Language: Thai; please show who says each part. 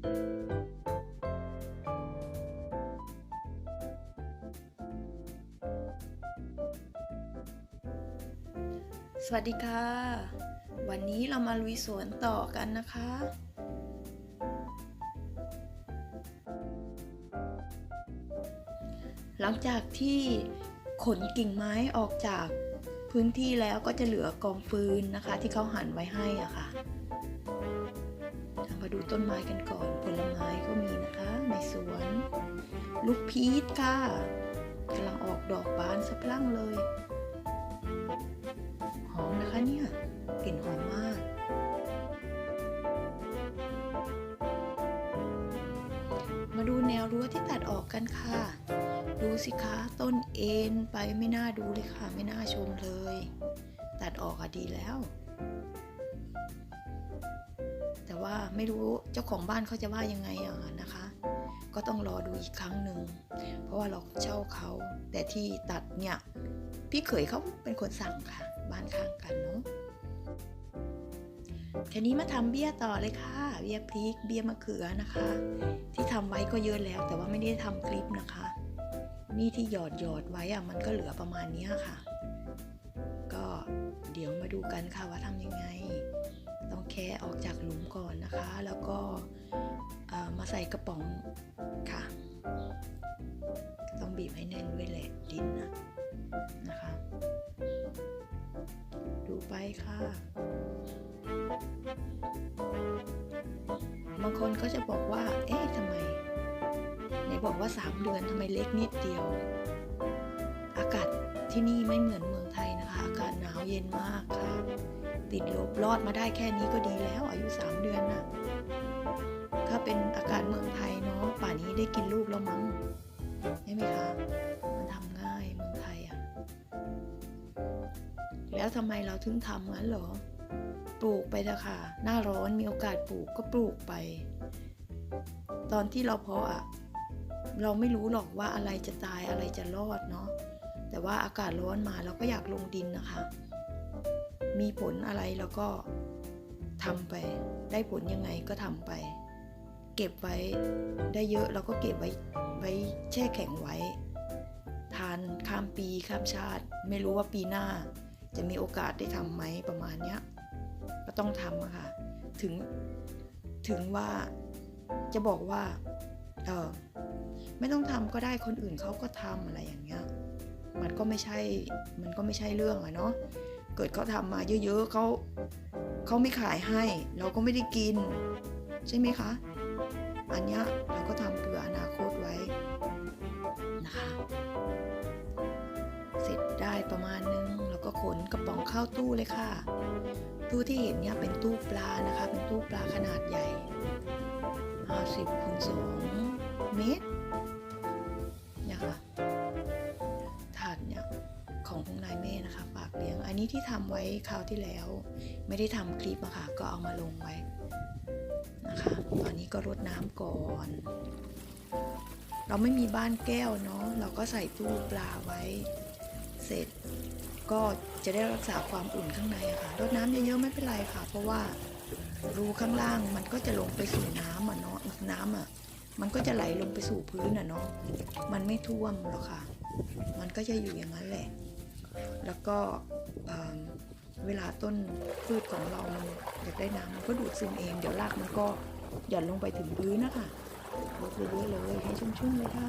Speaker 1: สวัสดีค่ะ วันนี้เรามาลุยสวนต่อกันนะคะ หลังจากที่ขนกิ่งไม้ออกจากพื้นที่แล้วก็จะเหลือกองฟืนนะคะ ที่เขาหั่นไว้ให้อะค่ะ มาดูต้นไม้กันก่อน ผลไม้ก็มีนะคะ ในสวน ลูกพีชค่ะกำลังออกดอกบานสะพรั่งเลย หอมนะคะเนี่ย กลิ่นหอมมาก มาดูแนวรั้วที่ตัดออกกันค่ะ ดูสิคะต้นเอ็นไปไม่น่าดูเลยค่ะ ไม่น่าชมเลย ตัดออกอะดีแล้ว ว่าไม่รู้เจ้าของบ้านเขาจะว่ายังไงอะนะคะ ก็ต้องรอดูอีกครั้งหนึ่งเพราะว่าเราเช่าเขาแต่ที่ตัดเนี่ยพี่เขยเขาเป็นคนสั่งค่ะ บ้านข้างกันเนาะทีนี้มาทำเบี้ยต่อเลยค่ะ เบี้ยพริก เบี้ยมะเขือนะคะ ที่ทำไว้ก็เยอะแล้ว แต่ว่าไม่ได้ทำคลิปนะคะ นี่ที่หยอดหยอดไว้อะมันก็เหลือประมาณนี้ค่ะ ก็เดี๋ยวมาดูกันค่ะว่าทำยังไง นะคะ แล้วก็มาใส่กระป๋องค่ะ ต้องบีบให้แน่นไว้แหละดินนะนะคะ ดูไปค่ะ บางคนก็จะบอกว่า เอ๊ะทำไมไหนบอกว่า 3 เดือนทำไมเล็กนิดเดียว อากาศที่นี่ไม่เหมือนเมืองไทย อากาศหนาวเย็นมากค่ะ ติดลบรอดมาได้แค่นี้ก็ดีแล้ว อายุ 3 เดือนนะถ้าเป็นอากาศเมืองไทยเนาะป่านนี้ได้กินลูกแล้วมั้งใช่ไหมคะมันทำง่ายเมืองไทยอะแล้วทำไมเราถึงทำงั้นหรอ ปลูกไปเถอะค่ะ หน้าร้อนมีโอกาสปลูกก็ปลูกไป ตอนที่เราเพาะอะเราไม่รู้หรอกว่าอะไรจะตายอะไรจะรอดเนาะ แต่ว่าอากาศร้อนมาเราก็อยากลงดินนะคะ มีผลอะไรเราก็ทำไป ได้ผลยังไงก็ทำไป เก็บไว้ได้เยอะเราก็เก็บไว้ไว้แช่แข็งไว้ ทานข้ามปีข้ามชาติ ไม่รู้ว่าปีหน้า จะมีโอกาสได้ทำไหมประมาณเนี้ยก็ต้องทำอะค่ะถึงถึงว่าจะบอกว่าเออไม่ต้องทำก็ได้คนอื่นเขาก็ทำอะไรอย่างเงี้ย มันก็ไม่ใช่ มันก็ไม่ใช่เรื่องอะเนาะ เกิดเขาทำมาเยอะๆเขาเขาไม่ขายให้ เราก็ไม่ได้กิน ใช่ไหมคะ อันเนี้ยเราก็ทำเผื่ออนาคตไว้นะคะ เสร็จได้ประมาณนึงแล้วก็ขนกระป๋องเข้าตู้เลยค่ะ ตู้ที่เห็นเนี่ยเป็นตู้ปลานะคะ เป็นตู้ปลาขนาดใหญ่50คูณ2เมตร นี้ที่ทำไว้คราวที่แล้ว ไม่ได้ทำคลิปอะค่ะ ก็เอามาลงไว้นะคะ ตอนนี้ก็รดน้ำก่อน เราไม่มีบ้านแก้วเนาะ เราก็ใส่ตู้ปลาไว้ เสร็จก็จะได้รักษาความอุ่นข้างในอะค่ะ รดน้ำเยอะๆไม่เป็นไรค่ะ เพราะว่ารูข้างล่างมันก็จะลงไปสู่น้ำอะเนาะน้ำอะมันก็จะไหลลงไปสู่พื้นอะเนาะ มันไม่ท่วมหรอกค่ะ มันก็จะอยู่อย่างนั้นแหละ แล้วก็เวลาต้นพืชของเรามันอยากได้น้ำมันก็ดูดซึมเอง เดี๋ยวรากมันก็หย่อนลงไปถึงพื้นนะคะรดเยอะๆเลยให้ชุ่มๆเลยค่ะ